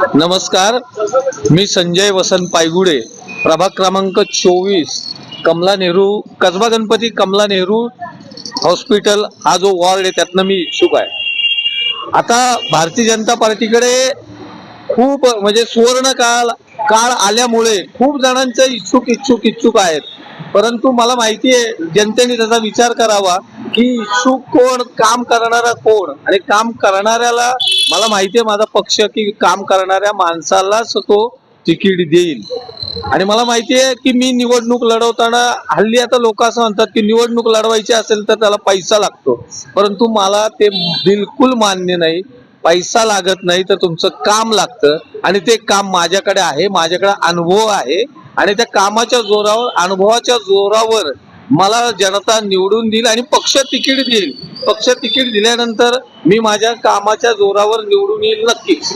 नमस्कार मी संजय वसंत पायगुडे प्रभाग क्रमांक चोवीस कमला नेहरू कसबा गणपती कमला नेहरू हॉस्पिटल हा जो वॉर्ड आहे त्यातनं मी इच्छुक आहे. आता भारतीय जनता पार्टीकडे खूप म्हणजे सुवर्ण काळ काळ आल्यामुळे खूप जणांचे इच्छुक इच्छुक इच्छुक आहेत. परंतु मला माहिती आहे जनतेने त्याचा विचार करावा की इच्छुक कोण काम करणारा कोण? आणि काम करणाऱ्याला मला माहिती आहे माझा पक्ष की काम करणाऱ्या माणसालाच तो तिकीट देईल. आणि मला माहिती आहे की मी निवडणूक लढवताना हल्ली आता लोक असं म्हणतात की निवडणूक लढवायची असेल तर त्याला पैसा लागतो. परंतु मला ते बिलकुल मान्य नाही. पैसा लागत नाही तर तुमचं काम लागतं. आणि ते काम माझ्याकडे आहे माझ्याकडे अनुभव आहे. आणि त्या कामाच्या जोरावर अनुभवाच्या जोरावर मला जनता निवडून देईल आणि पक्ष तिकीट देईल. पक्ष तिकीट दिल्यानंतर मी माझ्या कामाच्या जोरावर निवडून येईल नक्कीच.